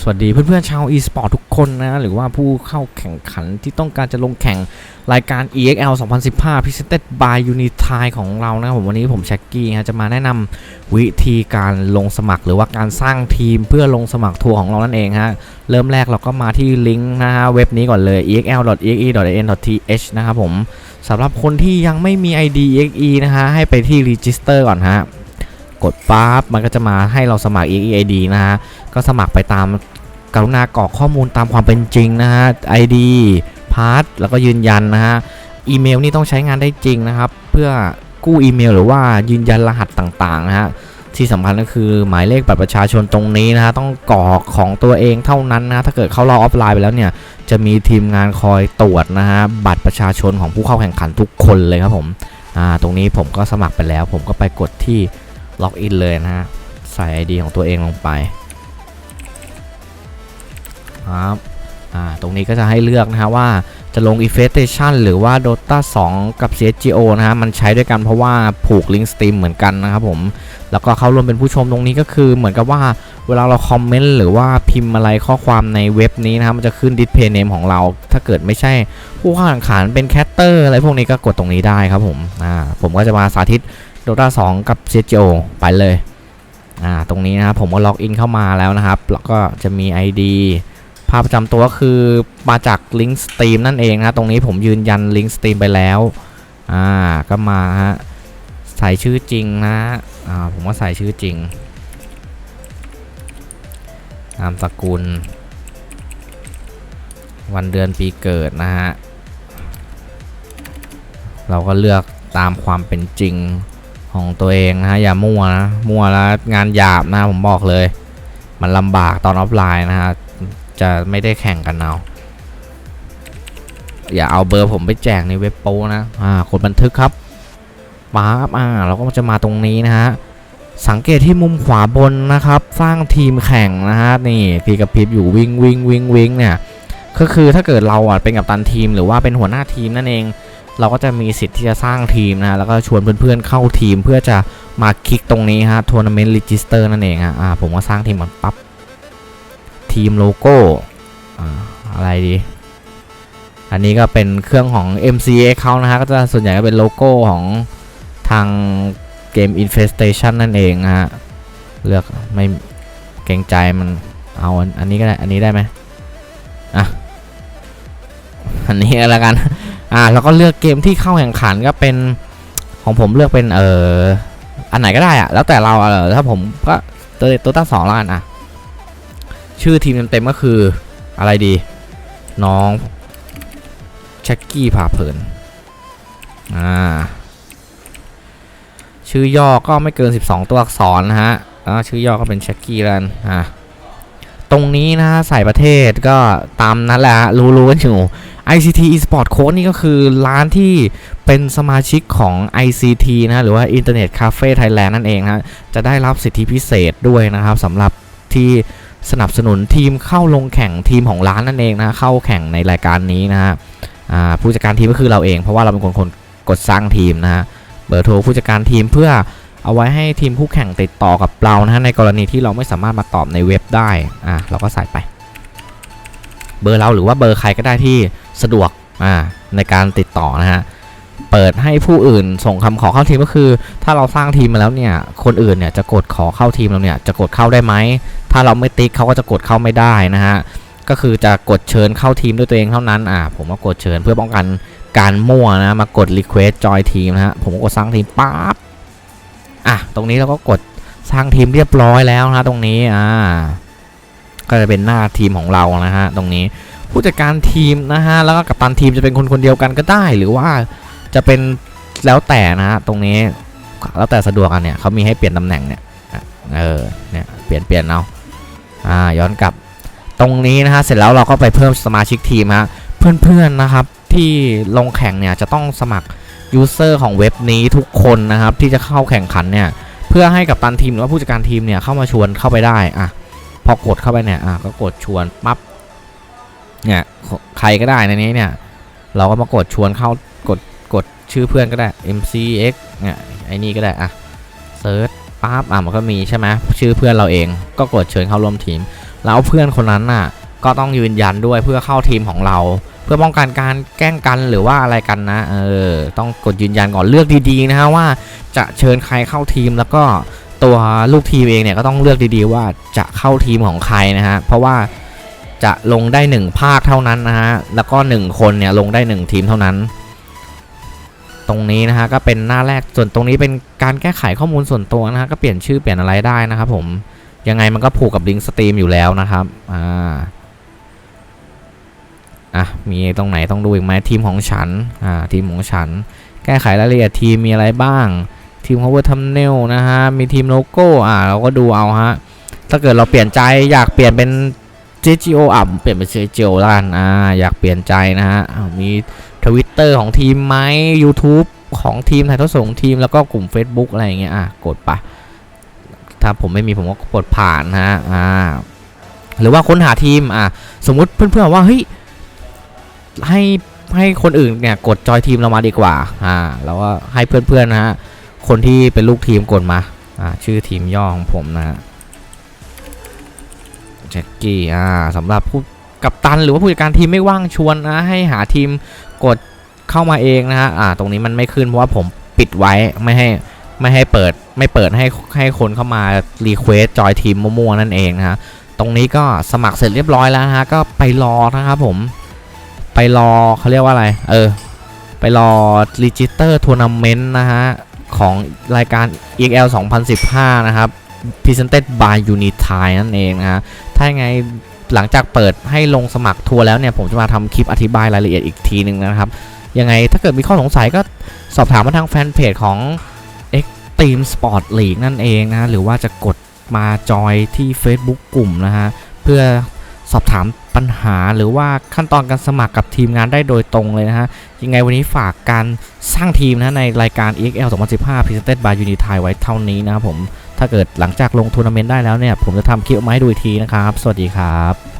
สวัสดีเพื่อนๆชาว e-sport ทุกคนนะ หรือว่าผู้เข้าแข่งขันที่ต้องการจะลงแข่งรายการ EXL 2015 Presented by Unitime ของเรานะครับผมวันนี้ผมแช็กกี้ฮะจะมาแนะนำวิธีการลงสมัคร หรือว่าการสร้างทีมเพื่อลงสมัครทัวร์ของเรานั่นเองฮะเริ่มแรกเราก็มาที่ลิงก์นะฮะเว็บนี้ก่อนเลย exl.exe.in.th นะครับผมสำหรับคนที่ยังไม่มี ID exe นะฮะให้ไปที่ register ก่อนฮะ กดปั๊บมันก็จะมาให้เราสมัคร EEID นะฮะก็สมัครไปตามกรุณากรอกข้อมูลตามความเป็นจริงนะฮะ ID พาสแล้วก็ยืนยันนะฮะอีเมลนี่ต้องใช้งานได้จริงนะครับ เพื่อกู้อีเมลหรือว่ายืนยันรหัสต่างๆนะฮะที่สำคัญก็คือหมายเลขบัตรประชาชนตรงนี้นะฮะต้องกรอกของตัวเองเท่านั้นนะถ้าเกิดเขารอออฟไลน์ไปแล้วเนี่ย จะมีทีมงานคอยตรวจนะฮะบัตรประชาชนของผู้เข้าแข่งขันทุกคนเลยครับผมอ่าตรงนี้ผมก็สมัครไปแล้ว ผมก็ไปกดที่ ล็อกอินเลยนะฮะ ใส่ ID ของตัวเองลงไปครับอ่าตรงนี้ก็จะให้เลือกนะฮะว่าจะลง e f e s t a t i o n หรือว่า Dota 2 กับ CSGO นะฮะมันใช้ด้วยกันเพราะว่าผูกลิงก์สตรีมเหมือนกันนะครับผม แล้วก็เข้าร่วมเป็นผู้ชมตรงนี้ก็คือเหมือนกับว่าเวลาเราคอมเมนต์หรือว่าพิมพ์อะไรข้อความในเว็บนี้นะครับมันจะขึ้น display name ของเรา ถ้าเกิดไม่ใช่ผู้เข้าแข่งขันเป็นแคสเตอร์อะไรพวกนี้ก็กดตรงนี้ได้ครับผมอ่าผมก็จะมาสาธิต Dota 2กับ CSGO ไปเลย อ่า ตรงนี้นะครับผมก็ล็อกอินเข้ามาแล้วนะครับ แล้วก็จะมี ID ภาพประจำตัวก็คือมาจากลิงก์สตรีมนั่นเองนะ ตรงนี้ผมยืนยันลิงก์สตรีมไปแล้ว อ่า ก็มาฮะ ใส่ชื่อจริงนะ อ่า ผมก็ใส่ชื่อจริง นามสกุล วันเดือนปีเกิดนะฮะ เราก็เลือกตามความเป็นจริง ของตัวเองนะฮะอย่ามั่วนะมั่วแล้วงานหยาบนะผมบอกเลย มันลำบากตอนออฟไลน์นะฮะจะไม่ได้แข่งกันเอาอย่าเอาเบอร์ผมไปแจกในเว็บโป้นะอ่ากดบันทึกครับป๊าบอ่าเราก็จะมาตรงนี้นะฮะสังเกตที่มุมขวาบนนะครับ สร้างทีมแข่งนะฮะนี่พี่กับพิบอยู่วิ่งวิ่งวิ่งวิ่งเนี่ยก็คือถ้าเกิดเราอะเป็นกัปตันทีมหรือว่าเป็นหัวหน้าทีมนั่นเอง เราก็จะมีสิทธิ์ที่จะสร้างทีมนะฮะแล้วก็ชวนเพื่อนๆเข้าทีมเพื่อจะมาคลิกตรงนี้ฮะ Tournament Register นั่นเองฮะอ่าผมก็สร้างทีมก่อนปั๊บทีมโลโก้อ่าอะไรดี อันนี้ก็เป็นเครื่องของ MCA เขานะฮะก็จะส่วนใหญ่ก็เป็นโลโก้ของทางเกม Infestation นั่นเองนะฮะเลือกไม่เกรงใจมันเอาอันอันนี้ก็ได้ อันนี้ได้ไหมอะ อันนี้ก็แล้วกัน อ่าแล้วก็เลือกเกมที่เข้าแข่งขันก็เป็นของผมเลือกเป็นเอ่ออันไหนก็ได้อะแล้วแต่เราอะถ้าผมก็ตัวตัวตั้งสองล้วกันอะ ชื่อทีมเต็มๆก็คืออะไรดี น้องช็กกี้ผ่าเพลินอ่าชื่อย่อก็ไม่เกิน 12 ตัวอักษรนะฮะอ่าชื่อย่อก็เป็นช็กกี้แล้วนอ่า ตรงนี้นะฮะใส่ประเทศก็ตามนั้นแหละรู้ๆกันอยู่ ICT Esport Code นี่ก็คือร้านที่เป็นสมาชิกของ ICT นะหรือว่า Internet Cafe Thailand นั่นเองนะจะได้รับสิทธิพิเศษด้วยนะครับสำหรับที่สนับสนุนทีมเข้าลงแข่งทีมของร้านนั่นเองนะเข้าแข่งในรายการนี้นะฮะผู้จัดการทีมก็คือเราเองเพราะว่าเราเป็นคนคนกดสร้างทีมนะฮะเบอร์โทรผู้จัดการทีมเพื่อ เอาไว้ให้ทีมคู่แข่งติดต่อกับเรานะฮะในกรณีที่เราไม่สามารถมาตอบในเว็บได้อ่าเราก็ใส่ไป เบอร์เราหรือว่าเบอร์ใครก็ได้ที่สะดวกอ่าในการติดต่อนะฮะเปิดให้ผู้อื่นส่งคำขอเข้าทีมก็คือ ถ้าเราสร้างทีมมาแล้วเนี่ยคนอื่นเนี่ยจะกดขอเข้าทีมเราเนี่ยจะกดเข้าได้ไหมถ้าเราไม่ติ๊กเขาก็จะกดเข้าไม่ได้นะฮะก็คือจะกดเชิญเข้าทีมด้วยตัวเองเท่านั้นอ่าผมก็กดเชิญเพื่อป้องกันการมั่วนะมากด request จอยทีมนะฮะผมก็กดสร้างทีมปั๊บ อะตรงนี้เราก็กดสร้างทีมเรียบร้อยแล้วนะตรงนี้อ่าก็จะเป็นหน้าทีมของเรานะฮะตรงนี้ผู้จัดการทีมนะฮะแล้วก็กัปตันทีมจะเป็นคนคนเดียวกันก็ได้ หรือว่าจะเป็นแล้วแต่นะฮะตรงนี้แล้วแต่สะดวกกันเนี่ยเขามีให้เปลี่ยนตำแหน่งเนี่ยเออเนี่ยเปลี่ยนเปลี่ยนเอาอ่าย้อนกลับตรงนี้นะฮะเสร็จแล้วเราก็ไปเพิ่มสมาชิกทีมฮะเพื่อนๆนะครับที่ลงแข่งเนี่ยจะต้องสมัคร ยูเซอร์ของเว็บนี้ทุกคนนะครับที่จะเข้าแข่งขันเนี่ยเพื่อให้กับตันทีมหรือว่าผู้จัดการทีมเนี่ยเข้ามาชวนเข้าไปได้อะพอกดเข้าไปเนี่ยอะก็กดชวนปั๊บเนี่ยใครก็ได้ในนี้เนี่ยเราก็มากดชวนเข้ากดกดชื่อเพื่อนก็ได้ MCX เนี่ยไอ้นี่ก็ได้อะเซิร์ชปั๊บอะมันก็มีใช่ไหมชื่อเพื่อนเราเอง ก็กดเชิญเข้าร่วมทีม แล้วเพื่อนคนนั้นน่ะก็ต้องยืนยันด้วยเพื่อเข้าทีมของเรา เพื่อป้องกันการแกล้งกันหรือว่าอะไรกันนะ เออ ต้องกดยืนยันก่อนเลือกดีๆนะฮะว่าจะเชิญใครเข้าทีมแล้วก็ตัวลูกทีมเองเนี่ยก็ต้องเลือกดีๆว่าจะเข้าทีมของใครนะฮะเพราะว่าจะลงได้หนึ่งภาคเท่านั้นนะฮะแล้วก็หนึ่งคนเนี่ยลงได้หนึ่งทีมเท่านั้น ตรงนี้นะฮะก็เป็นหน้าแรกส่วนตรงนี้เป็นการแก้ไขข้อมูลส่วนตัวนะฮะก็เปลี่ยนชื่อเปลี่ยนอะไรได้นะครับผมยังไงมันก็ผูกกับลิงก์สตรีมอยู่แล้วนะครับอ่า อะมีตรงไหนต้องดูอีกไหมทีมของฉันอ่าทีมของฉัน แก้ไขรายละเอียดทีมมีอะไรบ้าง ทีม cover thumbnail นะฮะมีทีมโลโก้อ่าเราก็ดูเอาฮะถ้าเกิดเราเปลี่ยนใจอยากเปลี่ยนเป็น JGO อะเปลี่ยนเป็น JGO ล้วกันอ่าอยากเปลี่ยนใจนะฮะอ้าวมี Twitter ของทีมไหม YouTube ของทีมถ่ายทอดสดของทีมแล้วก็กลุ่ม Facebook อะไรอย่างเงี้ยอะกดไปถ้าผมไม่มีผมก็กดผ่านนะฮะอ่าหรือว่าค้นหาทีมอะสมมุติเพื่อนๆว่าเฮ้ย ให้ให้คนอื่นเนี่ยกดจอยทีมเรามาดีกว่า อ่า แล้วก็ให้เพื่อนๆนะฮะ คนที่เป็นลูกทีมกดมา อ่า ชื่อทีมย่อของผมนะฮะแจ็คกี้ อ่าสำหรับผู้กัปตันหรือว่าผู้จัดการทีมไม่ว่างชวนนะ ให้หาทีมกดเข้ามาเองนะฮะ อ่า ตรงนี้มันไม่ขึ้นเพราะว่าผมปิดไว้ไม่ให้ไม่ให้เปิดไม่เปิดให้ให้คนเข้ามารีเควสจอยทีมมั่วๆนั่นเองนะฮะ ตรงนี้ก็สมัครเสร็จเรียบร้อยแล้วนะฮะ ก็ไปรอนะครับผม ไปรอเขาเรียกว่าอะไร เออ ไปรอ Register Tournament นนะฮะ ของรายการ EXL 2015 นะครับ Presented by Unity นั่นเองนะฮะ ถ้ายังไงหลังจากเปิดให้ลงสมัครทัวร์แล้วเนี่ย ผมจะมาทำคลิปอธิบายรายละเอียดอีกทีหนึ่งนะครับ ยังไงถ้าเกิดมีข้อสงสัยก็สอบถามมาทางแฟนเพจของ Extreme Sport League นั่นเองนะฮะหรือว่าจะกดมาจอยที่ Facebook กลุ่มนะฮะ เพื่อสอบถาม ปัญหาหรือว่าขั้นตอนการสมัครกับทีมงานได้โดยตรงเลยนะฮะ ยังไงวันนี้ฝากการสร้างทีมนะในรายการ EXL 2015 Presented by Unity ไว้เท่านี้นะครับผม ถ้าเกิดหลังจากลงทัวร์นาเมนต์ได้แล้วเนี่ย ผมจะทำคลิปมาให้ดูอีกทีนะครับ สวัสดีครับ